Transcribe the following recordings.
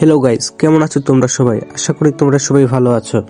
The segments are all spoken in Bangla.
হ্যালো গাইস কেমন আছো তোমরা সবাই? আশা করি তোমরা সবাই ভালো আছো।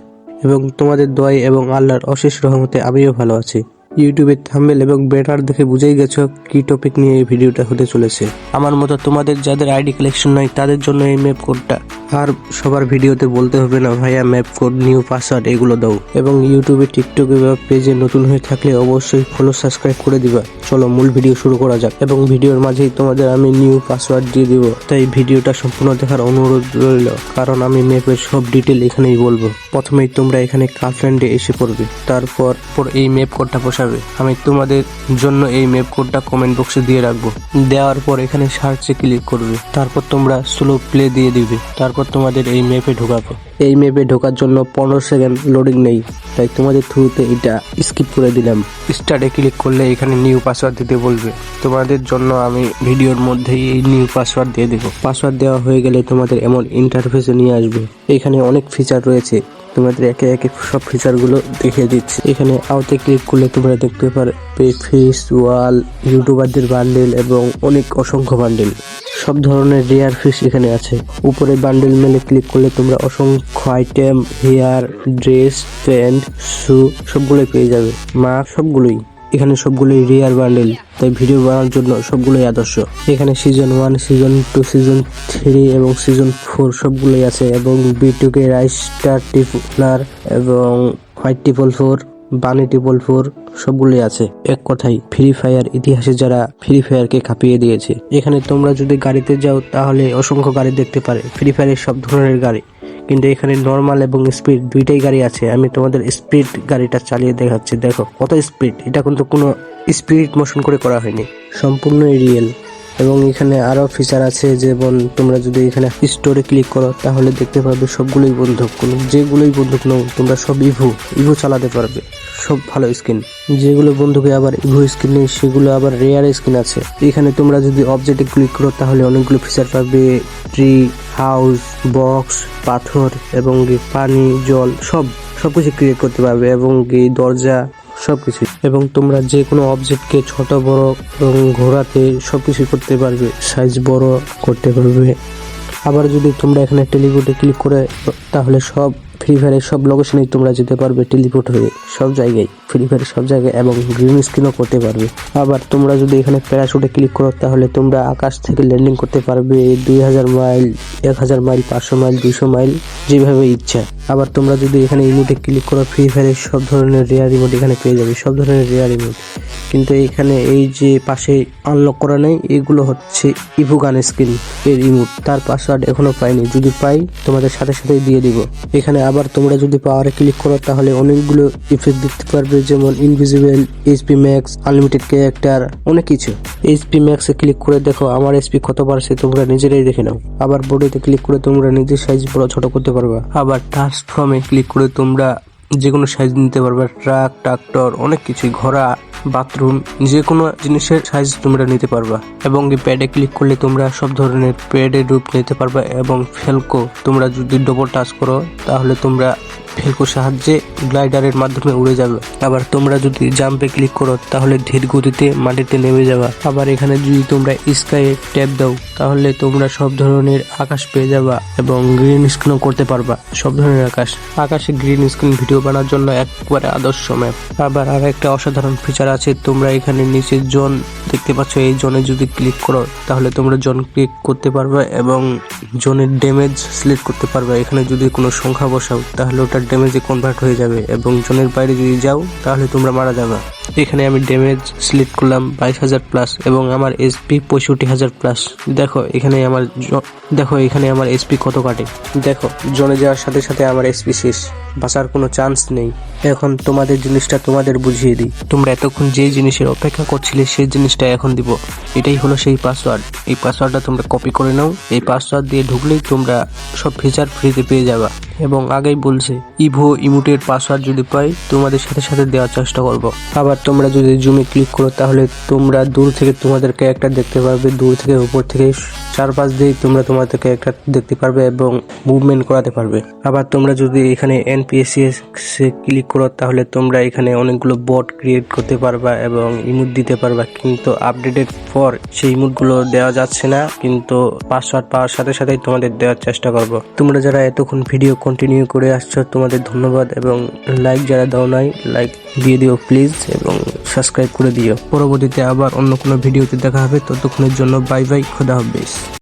এবং তোমাদের দোয়াই এবং আল্লাহর অশেষ রহমতে আমিও ভালো আছি। ইউটিউবে থাম্বেল এবং ব্যাটার দেখে বুঝেই গেছো কি টপিক নিয়ে এই ভিডিওটা হতে চলেছে। আমার মতো তোমাদের যাদের আইডি কালেকশন নাই, তাদের জন্য এই ম্যাপ কোডটা আর সবার ভিডিওতে বলতে হবে না, ভাইয়া ম্যাপ কোড নিউ পাসওয়ার্ড এগুলো দাও। এবং ইউটিউবে টিকটকে বা পেজে নতুন হয়ে থাকলে অবশ্যই ফলো সাবস্ক্রাইব করে দিবা। চলো, মূল ভিডিও শুরু করা যাক। এবং ভিডিওর মাঝেই তোমাদের আমি নিউ পাসওয়ার্ড দিয়ে দিব। তাই ভিডিওটা সম্পূর্ণ দেখার অনুরোধ রইল, কারণ আমি ম্যাপের সব ডিটেল এখানেই বলব। প্রথমেই তোমরা এখানে কাফল্যান্ডে এসে পড়বে। তারপর, পর এই ম্যাপ কোডটা বসাবে আমি তোমাদের জন্য এই ম্যাপ কোডটা কমেন্ট বক্সে দিয়ে রাখব। দেওয়ার পর এখানে সার্চে ক্লিক করবে। তারপর তোমরা স্লো প্লে দিয়ে দিবে। তারপর তোমাদের এই ম্যাপে ঢোকাবে। এই ম্যাপে ঢোকার জন্য পনেরো সেকেন্ড লোডিং নেই। তাই তোমাদের থ্রুতে এটা স্কিপ করে দিলাম। স্টার্টে ক্লিক করলে এখানে নিউ পাসওয়ার্ড দিতে বলবে। তোমাদের জন্য আমি ভিডিওর মধ্যেই এই নিউ পাসওয়ার্ড দিয়ে দেবো। পাসওয়ার্ড দেওয়া হয়ে গেলে তোমাদের এমন ইন্টারফেসে নিয়ে আসবে। এখানে অনেক ফিচার রয়েছে। তোমাদের একে একে সব ফিচারগুলো দেখিয়ে দিচ্ছি। এখানে আওতে ক্লিক করলে তোমরা দেখতে পারবে ফিস ওয়াল ইউটিউবারদের বান্ডেল এবং অনেক অসংখ্য বান্ডেল সব ধরনের রেয়ার ফিস এখানে আছে। উপরে বান্ডেল মেলে ক্লিক করলে তোমরা অসংখ্য item hair dress pant shoe সবগুলোই পেয়ে যাবে। মা সবগুলোই। এখানে সবগুলোই রেয়ার বান্ডেল তাই ভিডিও বানানোর জন্য সবগুলোই আদর্শ। এখানে season one season two season three এবং সিজন ফোর সবগুলোই আছে এবং বিটুকে রাইস স্টার টিপুলার এবং White triple four Bunny triple four সবগুলোই আছে। এক কথাই ফ্রি ফায়ার ইতিহাসে যারা ফ্রি ফায়ারকে কাঁপিয়ে দিয়েছে। এখানে তোমরা যদি গাড়িতে যাও, তাহলে অসংখ্য গাড়ি দেখতে পারে। ফ্রি ফায়ারের সব ধরনের গাড়ি। কিন্তু এখানে নর্মাল এবং স্পিড দুইটাই গাড়ি আছে। আমি তোমাদের স্পিড গাড়িটা চালিয়ে দেখাচ্ছি। দেখো, কত স্পিড এটা কিন্তু কোনো স্পিড মোশন করে করা হয়নি। সম্পূর্ণই রিয়েল এবং এখানে আরও ফিচার আছে যেমন তোমরা যদি এখানে স্টোরে ক্লিক করো, তাহলে দেখতে পারবে সবগুলোই বন্ধুক কোনো যেগুলোই বন্ধুক নাও, তোমরা সব ইভু ইভু চালাতে পারবে। সব ভালো স্কিন যেগুলো বন্ধুকে আবার ইভো স্কিন নেই, সেগুলো আবার রেয়ার স্কিন আছে। এখানে তোমরা যদি অবজেক্টে ক্লিক করো, তাহলে অনেকগুলো ফিচার পাবে। ট্রি হাউস, বক্স, পাথর এবং পানি, জল সব, সবকিছু ক্রিয়েট করতে পারবে এবং কি দরজা সবকিছু। এবং তোমরা যে কোনো অবজেক্টকে ছোট, বড় এবং ঘোরাতে সবকিছু করতে পারবে সাইজ বড় করতে পারবে। আবার যদি তোমরা এখানে টেলিপোর্টে ক্লিক করে, তাহলে সব ফ্রি ফায়ারের সব লোকেশনেই তোমরা যেতে পারবে টেলিপোর্ট হয়ে সব জায়গায়। ফ্রি ফায়ারের সব জায়গায় এবং গ্রিন স্ক্রিনও করতে পারবে। আবার তোমরা যদি এখানে প্যারাশুটে ক্লিক করো, তাহলে তোমরা আকাশ থেকে ল্যান্ডিং করতে পারবে দুই হাজার মাইল, এক হাজার মাইল, পাঁচশো মাইল, দুইশো মাইল, যেভাবে ইচ্ছা। আবার তোমরা যদি এখানে ইমোটে ক্লিক করো ফ্রি ফায়ারের সব ধরনের রেয়ার ইমোট এখানে পেয়ে যাবে, সব ধরনের রেয়ার ইমোট কিন্তু এখানে এই যে পাশে আনলক করা নেই, এগুলো হচ্ছে ইভুগান স্ক্রিন এর ইমোট তার পাসওয়ার্ড এখনও পাইনি। যদি পাই, তোমাদের সাথে সাথে দিয়ে দিব। এখানে আবার তোমরা যদি পাওয়ারে ক্লিক করো, তাহলে অনেকগুলো ইফেক্ট দেখতে পারবে, যেমন invisible HP max unlimited character অনেক কিছু। এইচপি ম্যাক্সে ক্লিক করে দেখো, আমার এসপি কত পারছে তোমরা নিজেরাই দেখে নাও। আবার বডিতে ক্লিক করে তোমরা নিজের সাইজ বড় ছোট করতে পারবা। আবার ট্রান্সফর্মে ক্লিক করে তোমরা যে কোনো সাইজ নিতে পারবে ট্রাক ট্রাক্টর অনেক কিছুই, ঘোড়া বাথরুম যে কোনো জিনিসের সাইজ তোমরা নিতে পারবা। এবং এই প্যাডে ক্লিক করলে তোমরা সব ধরনের প্যাডের রূপ নিতে পারবা এবং ফেলকো তোমরা যদি ডবল টাচ করো, তাহলে তোমরা ফেলকোর সাহায্যে গ্লাইডারের মাধ্যমে উড়ে যাবে। আবার তোমরা যদি জাম্পে ক্লিক করো, তাহলে ধীর গতিতে মাটিতে নেমে যাবা। আবার এখানে যদি তোমরা স্কাইয়ে ট্যাপ দাও, তাহলে তোমরা সব ধরনের আকাশ পেয়ে যাবা এবং গ্রিন স্ক্রিনও করতে পারবা। সব ধরনের আকাশ। আকাশে গ্রিন স্ক্রিন ভিডিও বানার জন্য একবারে আদর্শ ম্যাপ। আবার আর একটা অসাধারণ ফিচার আছে, তোমরা এখানে নিচে জন দেখতে পাচ্ছ। এই জনে যদি ক্লিক করো, তাহলে তোমরা জন ক্লিক করতে পারবে এবং জনের ড্যামেজ সিলেক্ট করতে পারবে। এখানে যদি কোনো সংখ্যা বসাও, তাহলে ওটা ড্যামেজে কনভার্ট হয়ে যাবে এবং জনের বাইরে যদি যাও, তাহলে তোমরা মারা যাবে। এখানে আমি ড্যামেজ সিলেক্ট করলাম বাইশ হাজার প্লাস এবং আমার এসপি পঁয়ষট্টি হাজার প্লাস দেখো, এখানে আমার দেখো, এখানে আমার এসপি কত কাটে? দেখো, জনে যাওয়ার সাথে সাথে আমার এসপি শেষ। বাঁচার কোনো চান্স নেই। এখন তোমাদের জিনিসটা তোমাদের বুঝিয়ে দিই। তোমরা এতক্ষণ যে জিনিসের অপেক্ষা করছিলে সেই জিনিসটা এখন দিব। এটাই হলো সেই পাসওয়ার্ড এই পাসওয়ার্ডটা তোমরা কপি করে নাও। এই পাসওয়ার্ড দিয়ে ঢুকলেই তোমরা সব ফিচার ফ্রিতে পেয়ে যাবা। এবং আগেই বলছি, ইভো ইমুটের পাসওয়ার্ড যদি পাই, তোমাদের সাথে সাথে দেওয়ার চেষ্টা করব। আবার তোমরা যদি জুমে ক্লিক করো, তাহলে তোমরা দূর থেকে তোমাদের ক্যারেক্টার দেখতে পারবে। দূর থেকে উপর থেকে চারপাশ দিয়ে তোমরা তোমাদের ক্যারেক্টার দেখতে পারবে এবং মুভমেন্ট করাতে পারবে। আবার তোমরা যদি এখানে এনপিএসসি এ ক্লিক করো, তাহলে তোমরা এখানে অনেকগুলো বট ক্রিয়েট করতে পারবা এবং ইমুট দিতে পারবা। কিন্তু আপডেটের পর সেই ইমোটগুলো দেওয়া যাচ্ছে না, কিন্তু পাসওয়ার্ড পাওয়ার সাথে সাথেই তোমাদের দেওয়ার চেষ্টা করব। তোমরা যারা এতক্ষণ ভিডিও কন্টিনিউ করে আসছো, তোমাদের ধন্যবাদ এবং লাইক যারা দাও নাই লাইক দিয়ে দিও প্লিজ এবং সাবস্ক্রাইব করে দিও। পরবর্তীতে আবার অন্য কোনো ভিডিওতে দেখা হবে, ততক্ষণের জন্য বাই বাই খোদা হাফেজ।